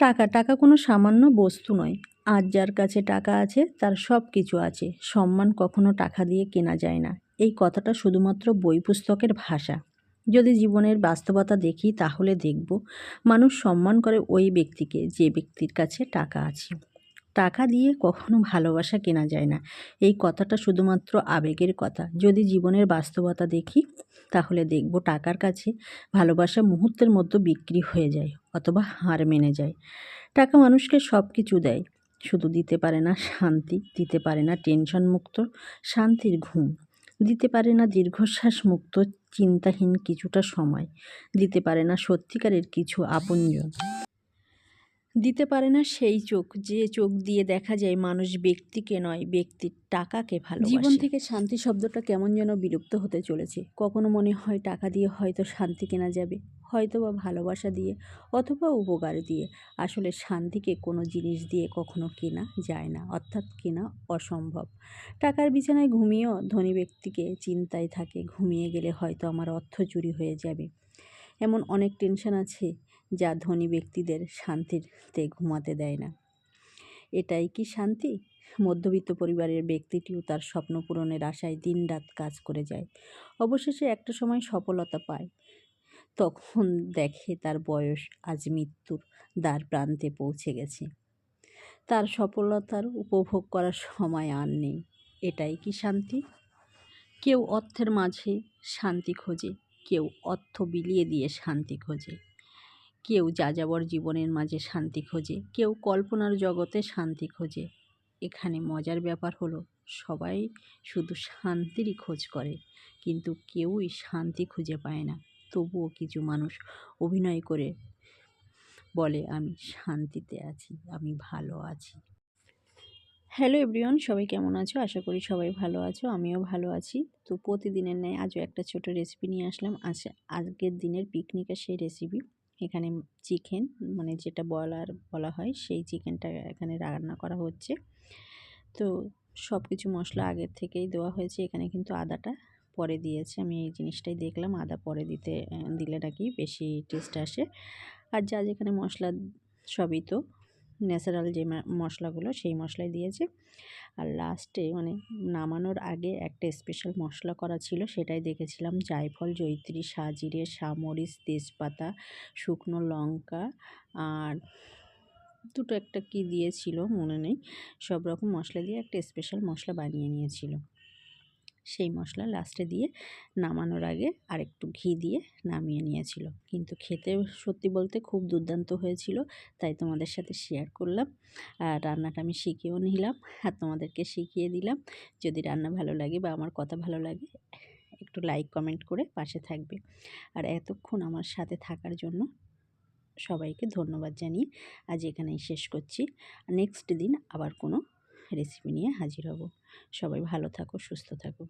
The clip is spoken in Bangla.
টাকা টাকা কোনো সামান্য বস্তু নয়। আজ যার কাছে টাকা আছে, তার সব কিছু আছে। সম্মান কখনো টাকা দিয়ে কেনা যায় না। এই কথাটা শুধুমাত্র বই পুস্তকের ভাষা। যদি জীবনের বাস্তবতা দেখি, তাহলে দেখব, মানুষ সম্মান করে ওই ব্যক্তিকে, যে ব্যক্তির কাছে টাকা আছে। টাকা দিয়ে কখনো ভালোবাসা কেনা যায় না। এই কথাটা শুধুমাত্র আবেগের কথা। যদি জীবনের বাস্তবতা দেখি, তাহলে দেখব টাকার কাছে ভালোবাসা মুহূর্তের মধ্যে বিক্রি হয়ে যায় অথবা হার মেনে যায়। টাকা মানুষকে সব কিছু দেয়। শুধু দিতে পারে না শান্তি, দিতে পারে না টেনশন মুক্ত, শান্তির ঘুম। দিতে পারে না দীর্ঘশ্বাস মুক্ত, চিন্তাহীন কিছুটা সময়। দিতে পারে না সত্যিকারের কিছু আপনজন। দিতে পারে না সেই চোখ, যে চোখ দিয়ে দেখা যায় মানুষ ব্যক্তিকে নয়, ব্যক্তির টাকাকে ভালো জীবন থেকে শান্তি শব্দটা কেমন যেন বিলুপ্ত হতে চলেছে। কখনো মনে হয় টাকা দিয়ে হয়তো শান্তি কেনা যাবে, হয়তো বা ভালোবাসা দিয়ে, অথবা উপকার দিয়ে। আসলে শান্তিকে কোনো জিনিস দিয়ে কখনো কেনা যায় না, অর্থাৎ কেনা অসম্ভব। টাকার বিছানায় ঘুমিয়েও ধনী ব্যক্তিকে চিন্তায় থাকে, ঘুমিয়ে গেলে হয়তো আমার অর্থ চুরি হয়ে যাবে। এমন অনেক টেনশন আছে যা ধনী ব্যক্তিদের শান্তিতে ঘুমাতে দেয় না। এটাই কি শান্তি? মধ্যবিত্ত পরিবারের ব্যক্তিটিও তার স্বপ্ন পূরণের আশায় দিনরাত কাজ করে যায়। অবশেষে একটা সময় সফলতা পায়। তখন দেখে তার বয়স আজ মৃত্যুর দ্বার প্রান্তে পৌঁছে গেছে। তার সফলতার উপভোগ করার সময় আর নেই। এটাই কি শান্তি? কেউ অর্থের মাঝে শান্তি খোঁজে, কেউ অর্থ বিলিয়ে দিয়ে শান্তি খোঁজে। কেউ যাযাবর জীবনের মাঝে শান্তি খোঁজে, কেউ কল্পনার জগতে শান্তি খোঁজে। এখানে মজার ব্যাপার হলো, সবাই শুধু শান্তিরই খোঁজ করে, কিন্তু কেউই শান্তি খুঁজে পায় না। তবুও কিছু মানুষ অভিনয় করে বলে, আমি শান্তিতে আছি, আমি ভালো আছি। হ্যালো এভরিওয়ান, সবাই কেমন আছো? আশা করি সবাই ভালো আছো, আমিও ভালো আছি। তো প্রতিদিনের ন্যায় আজও একটা ছোট রেসিপি নিয়ে আসলাম। আচ্ছা আজকের দিনের পিকনিকের সেই রেসিপি এখানে চিকেন মানে যেটা বলার, বলা হয় সেই চিকেনটা এখানে রান্না করা হচ্ছে। তো সব কিছু মশলা আগের থেকেই দেওয়া হয়েছে। এখানে কিন্তু আদাটা পরে দিয়েছে। আমি এই জিনিসটাই দেখলাম, আদা পরে দিতে, দিলে নাকি বেশি টেস্ট আসে। আর যা যেখানে মশলা, সবই তো ন্যাচারাল যে মশলাগুলো সেই মশলাই দিয়েছে। আর লাস্টে মানে নামানোর আগে একটা স্পেশাল মশলা করা ছিল, সেটাই দেখেছিলাম। জায়ফল জৈত্রী সাজিরে সামরিচ তেজপাতা, শুকনো লঙ্কা আর দুটো একটা কি দিয়েছিল, মনে নেই। সব রকম মশলা দিয়ে একটা স্পেশাল মশলা বানিয়ে নিয়েছিল। সেই মশলা লাস্টে দিয়ে নামানোর আগে আর একটু ঘি দিয়ে নামিয়ে নিয়েছিল। কিন্তু খেতে সত্যি বলতে খুব দুর্দান্ত হয়েছিল, তাই তোমাদের সাথে শেয়ার করলাম। আর রান্নাটা আমি শিখেও নিলাম আর তোমাদেরকে শিখিয়ে দিলাম। যদি রান্না ভালো লাগে বা আমার কথা ভালো লাগে, একটু লাইক কমেন্ট করে পাশে থাকবে। আর এতক্ষণ আমার সাথে থাকার জন্য সবাইকে ধন্যবাদ জানিয়ে আজ এখানেই শেষ করছি। নেক্সট দিন আবার কোনো রেসিপি নিয়ে হাজির হব। সবাই ভালো থাকো সুস্থ থাকো।